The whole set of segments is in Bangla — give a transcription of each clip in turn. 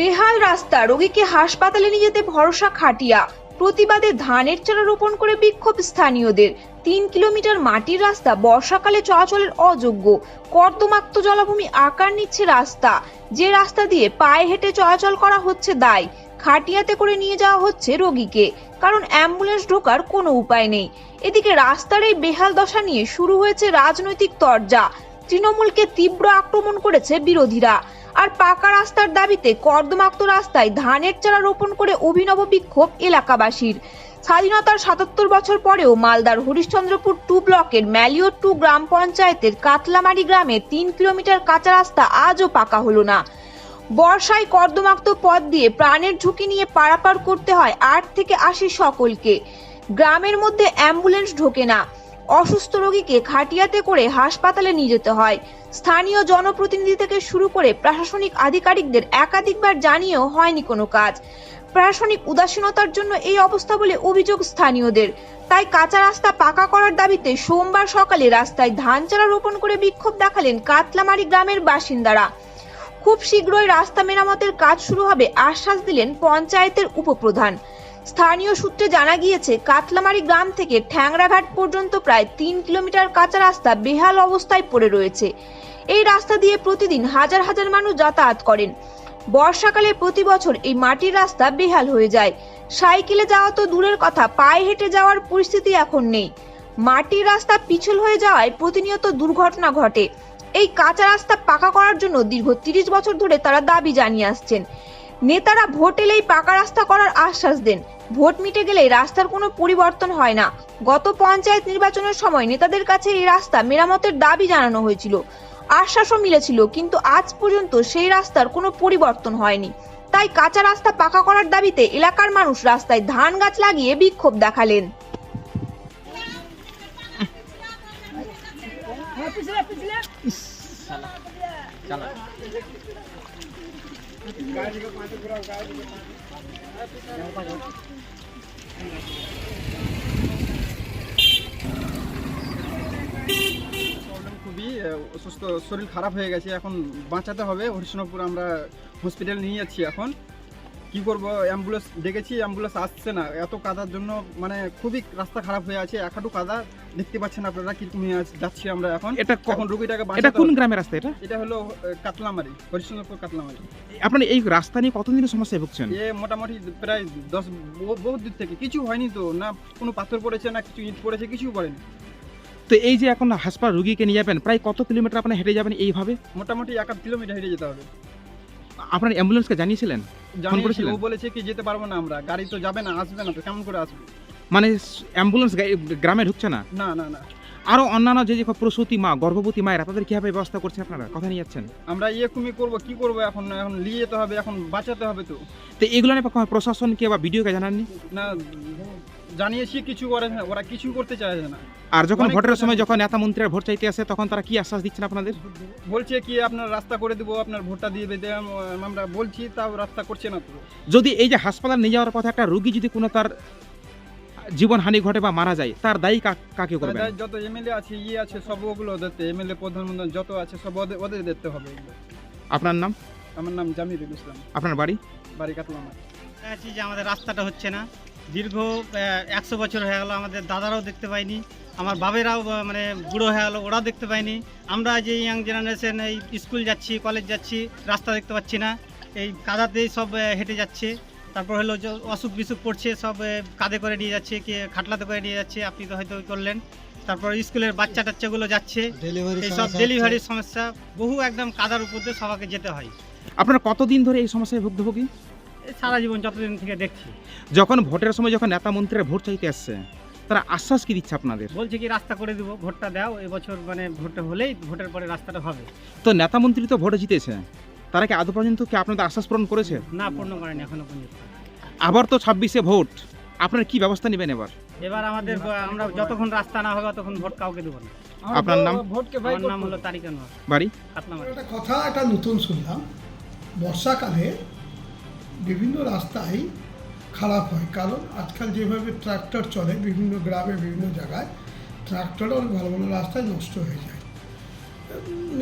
বেহাল রাস্তা, রোগীকে হাসপাতালে নিয়ে যেতে ভরসা খাটিয়া, প্রতিবাদে ধানের চারা রোপণ করে বিক্ষোভ স্থানীয়দের। তিন কিলোমিটার মাটির রাস্তা বর্ষাকালে চলাচলের অযোগ্য, কর্দমাক্ত জলাভূমি আকার নিচ্ছে রাস্তা। যে রাস্তা দিয়ে পায়ে হেঁটে চলাচল করা হচ্ছে দায়, খাটিয়াতে করে নিয়ে যাওয়া হচ্ছে রোগীকে, কারণ অ্যাম্বুলেন্স ঢোকার কোনো উপায় নেই। এদিকে রাস্তার এই বেহাল দশা নিয়ে শুরু হয়েছে রাজনৈতিক তরজা, তৃণমূলকে তীব্র আক্রমণ করেছে বিরোধীরা। আর পাকা রাস্তার দাবিতে কর্দমাক্ত রাস্তায় ধানের চারা রোপণ করে অভিনব বিক্ষোভ এলাকাবাসীর। স্বাধীনতার সাতাত্তর বছর পরেও মালদার হরিশ্চন্দ্রপুর টু ব্লকের ম্যালিও টু গ্রাম পঞ্চায়েতের কাতলামারি গ্রামে তিন কিলোমিটার কাঁচা রাস্তা আজও পাকা হলো না। বর্ষায় কর্দমাক্ত পথ দিয়ে প্রাণের ঝুঁকি নিয়ে পারাপার করতে হয় আট থেকে আশি সকলকে। গ্রামের মধ্যে অ্যাম্বুলেন্স ঢোকে না। অসুস্থ রোগীকে খাটিয়াতে করে হাসপাতালে নিয়ে যেতে হয়। স্থানীয় জনপ্রতিনিধি থেকে শুরু করে প্রশাসনিক আধিকারিকদের একাধিকবার জানিয়েও হয়নি কোনো কাজ। প্রশাসনিক উদাসীনতার জন্য এই অবস্থা বলে অভিযোগ স্থানীয়দের। তাই কাঁচা রাস্তা পাকা করার দাবিতে সোমবার সকালে রাস্তায় ধান চারা রোপণ করে বিক্ষোভ দেখালেন কাতলামারি গ্রামের বাসিন্দারা। খুব শীঘ্রই রাস্তা মেরামতের কাজ শুরু হবে আশ্বাস দিলেন পঞ্চায়েতের উপপ্রধান। স্থানীয় সূত্রে জানা গিয়েছে, কাতলামারি গ্রাম থেকে ঠ্যাংরাঘাট পর্যন্ত প্রায় তিন কিলোমিটার কাঁচা রাস্তা বেহাল অবস্থায় পড়ে রয়েছে। এই রাস্তা দিয়ে প্রতিদিন হাজার হাজার মানুষ যাতায়াত করেন। বর্ষাকালে প্রতি বছর এই মাটির রাস্তা বেহাল হয়ে যায়। সাইকেলে যাওয়া তো দূরের কথা, পায়ে হেঁটে যাওয়ার পরিস্থিতি এখন নেই। মাটির রাস্তা পিছল হয়ে যাওয়ায় প্রতিনিয়ত দুর্ঘটনা ঘটে। এই কাঁচা রাস্তা পাকা করার জন্য দীর্ঘ তিরিশ বছর ধরে তারা দাবি জানিয়ে আসছেন। নেতারা ভোট এলেই পাকা রাস্তা করার আশ্বাস দেন। ভোট মিটে গেলে রাস্তার কোনো পরিবর্তন হয় না। গত পঞ্চায়েত নির্বাচনের সময় নেতাদের কাছে এই রাস্তা মেরামতের দাবি জানানো হয়েছিল। আশ্বাসও মিলেছিল কিন্তু আজ পর্যন্ত সেই রাস্তার কোনো পরিবর্তন হয়নি। তাই কাঁচা রাস্তা পাকা করার দাবিতে এলাকার মানুষ রাস্তায় ধান গাছ লাগিয়ে বিক্ষোভ দেখালেন। প্রবলেম খুবই অসুস্থ, শরীর খারাপ হয়ে গেছে, এখন বাঁচাতে হবে। হরিশনপুর আমরা হসপিটাল নিয়ে যাচ্ছি এখন। কি করব? অ্যাম্বুলেন্স ডেকেছি অ্যাম্বুলেন্স আসছে না। এত কাদার জন্য মানে খুবই রাস্তা খারাপ হয়ে আছে। এক হাঁটু কাদা দেখতে পাচ্ছেন আপনারা কি তুমি যাচ্ছি আমরা এখন। এটা কখন রুগীটাকে এটা কোন গ্রামের রাস্তা এটা? এটা হলো কাতলামারি হরিশনপুর কাতলামারি। আপনার এই রাস্তা নিয়ে কতদিনের সমস্যায় ভুগছেন? এ মোটামুটি প্রায় দশ বহু- বহুত দূর থেকে। কিছু হয়নি তো না কোনো পাথর পড়েছে না কিছু ইট পড়েছে কিছু পড়েনি। তো এই যে এখন হাসপাতাল রুগীকে নিয়ে যাবেন প্রায় কত কিলোমিটার আপনি হেঁটে যাবেন এইভাবে? মোটামুটি এক আধ কিলোমিটার হেঁটে যেতে হবে। আপনার অ্যাম্বুলেন্সকে জানিয়েছিলেন? করেছিলেন? ও বলেছে কি যেতে পারব না আমরা গাড়ি তো যাবে না আসবে না তো কেমন করে আসবে? মানে অ্যাম্বুলেন্স গ্রামে ঢুকছে না? না না না। আরও অন্যান্য যে যে প্রসূতি মা গর্ভবতী মায়েরা তাদের কীভাবে ব্যবস্থা করছেন আপনারা? কথা নিয়ে যাচ্ছেন। আমরা ইয়ে কুমি করব কি করব এখন? এখন নিয়ে যেতে হবে এখন বাঁচাতে হবে তো। তো এগুলো নিয়ে প্রশাসন প্রশাসনকে বা ভিডিওকে জানাননি? না জানিয়েছি কিছু করে না ওরা কিছু করতে চাইছে না। আর যখন ভোটের সময় যখন নেতা মন্ত্রীরা ভোট চাইতে আসে তখন তারা কি আশ্বাস দিচ্ছেন আপনাদের? বলছে কি আপনার রাস্তা করে দেবো আপনার ভোটটা দিয়ে দেবে আমরা বলছি তাও রাস্তা করছে না তো। যদি এই যে হাসপাতাল নিয়ে যাওয়ার পথে একটা রুগী যদি কোনো তার জীবনহানি ঘটে বা মারা যায় তার দায়ী কা- কাকে করবেন? তাই যত এমএলএ আছে ইয়ে আছে সব ওগুলো দেখতে এমএলএ প্রধানমন্ত্রী যত আছে সব ওদের ওদের দেখতে হবে আপনার নাম? আমার নাম জামিরুল ইসলাম। আপনার বাড়ি? বাড়ি কাতলাম আছি যে আমাদের রাস্তাটা হচ্ছে না। দীর্ঘ একশো বছর হয়ে গেলো আমাদের দাদারাও দেখতে পাইনি আমার বাবেরাও মানে বুড়ো হয়ে গেলো ওরাও দেখতে পায়নি আমরা যে ইয়াং জেনারেশন এই স্কুল যাচ্ছি কলেজ যাচ্ছি রাস্তা দেখতে পাচ্ছি না। এই কাদাতেই সব হেঁটে যাচ্ছে। তারপর হলো অসুখ বিসুখ পড়ছে সব কাঁধে করে নিয়ে যাচ্ছে কে খাটলাতে করে নিয়ে যাচ্ছে আপনি তো হয়তো করলেন। তারপর স্কুলের বাচ্চা টাচ্চাগুলো যাচ্ছে এই সব ডেলিভারির সমস্যা বহু একদম কাদার উপর দিয়ে সবাইকে যেতে হয়। আপনারা কতদিন ধরে এই সমস্যায় ভুক্তভোগী? সারা জীবন যতদিন থেকে দেখছি। যখন ভোটের সময় যখন নেতা মন্ত্রীরা ভোট চাইতে আসছে তারা আশ্বাস কি দিচ্ছে আপনাদের? বলছে কি রাস্তা করে দিব ভোটটা দাও এবছর মানে ভোটটা হলেই ভোটের পরে রাস্তাটা হবে। তো নেতা মন্ত্রী তো ভোটে জিতেছে। তারা কি আদৌ পর্যন্ত কি আপনাদের আশ্বাস পূরণ করেছে? না পূর্ণ করেনি এখনও পর্যন্ত। আবার তো ছাব্বিশে ভোট। আপনারা কি ব্যবস্থা নেবেন এবার? এবার আমাদের আমরা যতক্ষণ রাস্তা না হবে ততক্ষণ ভোট কাউকে দেবো না। আপনার নাম? ভোটকে আমার নাম হলো তারিক আনোয়ার বাড়ি? আপনার একটা কথা একটা নতুন শুনলাম। বর্ষাকালে বিভিন্ন রাস্তাই খারাপ হয়। কারণ আজকাল যেভাবে ট্রাক্টর চলে, বিভিন্ন গ্রামে, বিভিন্ন জায়গায়, ট্রাক্টরও অনেক ভালো ভালো রাস্তায় নষ্ট হয়ে যায়।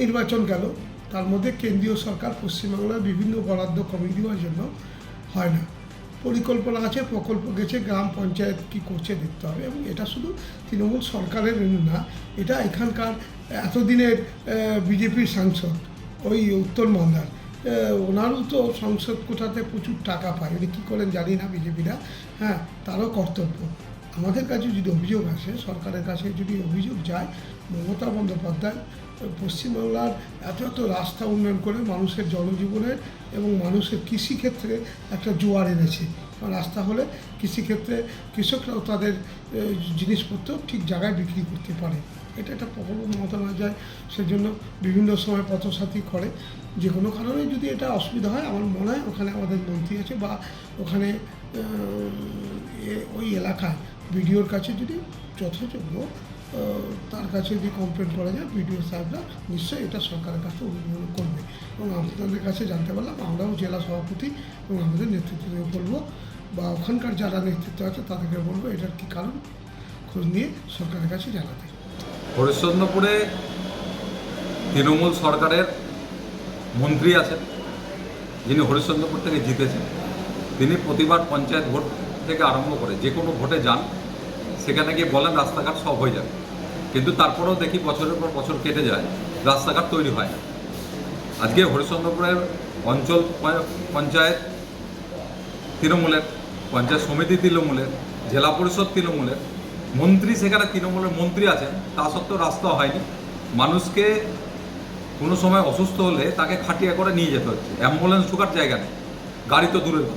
নির্বাচন গেল। তার মধ্যে কেন্দ্রীয় সরকার পশ্চিমবাংলার বিভিন্ন বরাদ্দ কমিয়ে দেওয়ার জন্য হয় না। পরিকল্পনা আছে, প্রকল্প গেছে, গ্রাম পঞ্চায়েত কি করছে দেখতে হবে। এবং এটা শুধু তৃণমূল সরকারের না, এটা এখানকার এতদিনের বিজেপির সাংসদ, ওই উত্তর মালদার ওনারও তো সংসদ কোঠাতে প্রচুর টাকা পায়। উনি কী করেন জানি না বিজেপিরা। হ্যাঁ তারও কর্তব্য। আমাদের কাছে যদি অভিযোগ আসে, সরকারের কাছে যদি অভিযোগ যায়, মমতা বন্দ্যোপাধ্যায়, পশ্চিমবাংলার এত এত রাস্তা উন্নয়ন করে মানুষের জনজীবনের এবং মানুষের কৃষিক্ষেত্রে একটা জোয়ার এনেছে। রাস্তা হলে কৃষিক্ষেত্রে কৃষকরাও তাদের জিনিসপত্র ঠিক জায়গায় বিক্রি করতে পারে। এটা একটা প্রকল্প না যায়, সেজন্য বিভিন্ন সময় পথসাথী করে। যে কোনো কারণে যদি এটা অসুবিধা হয়, আমার মনে হয় ওখানে আমাদের মন্ত্রী আছে বা ওখানে ওই এলাকায় বিডিওর কাছে যদি যথাযোগ্য তার কাছে যদি কমপ্লেন করা যায়, বিডিও সাহেবরা নিশ্চয়ই এটা সরকারের কাছে অনুমোদন করবে। এবং আপনাদের কাছে জানতে পারলাম, আমরাও জেলা সভাপতি এবং আমাদের নেতৃত্ব দিয়ে বলব, বা ওখানকার যারা নেতৃত্ব আছে তাদেরকে বলব, এটার কী কারণ? খোঁজ নিয়ে সরকারের কাছে জানাতে। হরিশ্চন্দ্রপুরে তৃণমূল সরকারের মন্ত্রী আছেন, যিনি হরিশ্চন্দ্রপুর থেকে জিতেছেন। তিনি প্রতিবার পঞ্চায়েত ভোট থেকে আরম্ভ করে যে কোনো ভোটে যান, সেখানে গিয়ে বলেন রাস্তাঘাট সব হয়ে যাবে। কিন্তু তারপরেও দেখি বছরের পর বছর কেটে যায়, রাস্তাঘাট তৈরি হয় না। আজকে হরিশ্চন্দ্রপুরের অঞ্চল পঞ্চায়েত তৃণমূলের, পঞ্চায়েত সমিতি তৃণমূলের, জেলা পরিষদ তৃণমূলের মন্ত্রী সেখানে তৃণমূলের মন্ত্রী আছেন, তা সত্ত্বেও রাস্তা হয়নি। মানুষকে কোনো সময় অসুস্থ হলে তাকে খাটিয়া করে নিয়ে যেতে হচ্ছে। অ্যাম্বুলেন্স ঢোকার জায়গা নেই, গাড়ি তো কথা।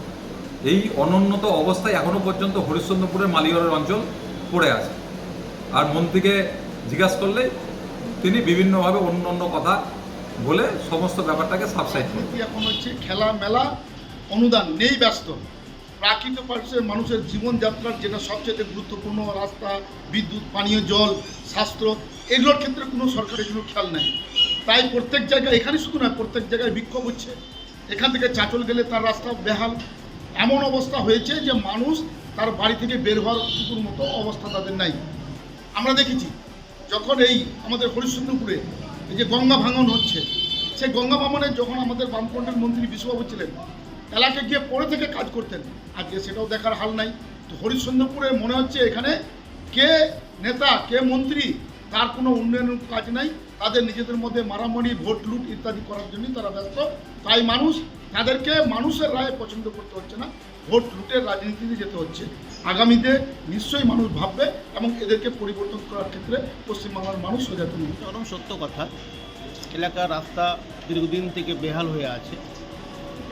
এই অনুন্নত অবস্থায় এখনও পর্যন্ত হরিশ্চন্দ্রপুরের মালিগড়ের অঞ্চল পড়ে আছে। আর মন্ত্রীকে জিজ্ঞাসা করলে তিনি বিভিন্নভাবে অন্য অন্য কথা বলে সমস্ত ব্যাপারটাকে সাবসাইড এখন হচ্ছে খেলা মেলা অনুদান, নেই ব্যস্ত। প্রাকৃত পার্শ্বে মানুষের জীবনযাত্রার যেটা সবচেয়ে গুরুত্বপূর্ণ রাস্তা, বিদ্যুৎ, পানীয় জল, স্বাস্থ্য, এগুলোর ক্ষেত্রে কোনো সরকারের কোনো খেয়াল নেই। তাই প্রত্যেক জায়গায়, এখানে শুধু নয় প্রত্যেক জায়গায় বিক্ষোভ হচ্ছে। এখান থেকে চাচল গেলে তার রাস্তা বেহাল। এমন অবস্থা হয়েছে যে মানুষ তার বাড়ি থেকে বের হওয়ার টুকুর মতো অবস্থা তাদের নাই। আমরা দেখেছি, যখন এই আমাদের হরিশ্চন্দ্রপুরে এই যে গঙ্গা ভাঙন হচ্ছে, সেই গঙ্গা ভাঙনে যখন আমাদের বামফ্রন্টের মন্ত্রী বিশ্ববাবু ছিলেন এলাকায় গিয়ে পরে থেকে কাজ করতেন। আজকে সেটাও দেখার হাল নাই। তো হরিশ্চন্দ্রপুরে মনে হচ্ছে এখানে কে নেতা, কে মন্ত্রী, তার কোনো উন্নয়নের কাজ নাই। তাদের নিজেদের মধ্যে মারামারি, ভোট লুট ইত্যাদি করার জন্যই তারা ব্যস্ত। তাই মানুষ, তাদেরকে মানুষের রায় পছন্দ করতে হচ্ছে না। ভোট লুটের রাজনীতিতে যেতে হচ্ছে। আগামীতে নিশ্চয়ই মানুষ ভাববে এবং এদেরকে পরিবর্তন করার ক্ষেত্রে পশ্চিমবাংলার মানুষ সচেতন হবে। সত্য কথা। এলাকার রাস্তা দীর্ঘদিন থেকে বেহাল হয়ে আছে।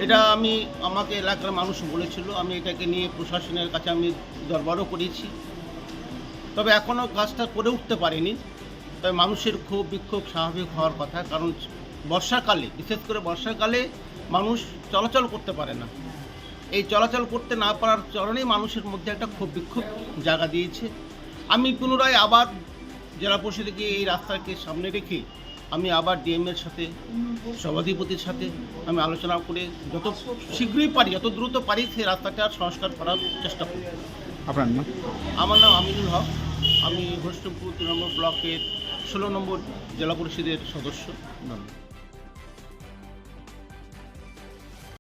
এটা আমি, আমাকে এলাকার মানুষ বলেছিল, আমি এটাকে নিয়ে প্রশাসনের কাছে আমি দরবারও করেছি। তবে এখনও কাজটা করে উঠতে পারিনি। তবে মানুষের ক্ষোভ, বিক্ষোভ স্বাভাবিক হওয়ার কথা, কারণ বর্ষাকালে, বিশেষ করে বর্ষাকালে মানুষ চলাচল করতে পারে না। এই চলাচল করতে না পারার কারণেই মানুষের মধ্যে একটা ক্ষোভ, বিক্ষোভ জায়গা দিয়েছে। আমি পুনরায় আবার জেলা পরিষদকে এই রাস্তাকে সামনে রেখে আমি আবার ডিএমের সাথে সভাধিপতির সাথে আমি আলোচনা করে যত শীঘ্রই পারি যত দ্রুত পারি সেই রাস্তাটা সংস্কার করার চেষ্টা করি আপনার নাম? আমার নাম আমিনুল হক। আমি হরিষ্টপুর তৃণমূল ব্লকের ষোলো নম্বর জেলা পরিষদের সদস্য।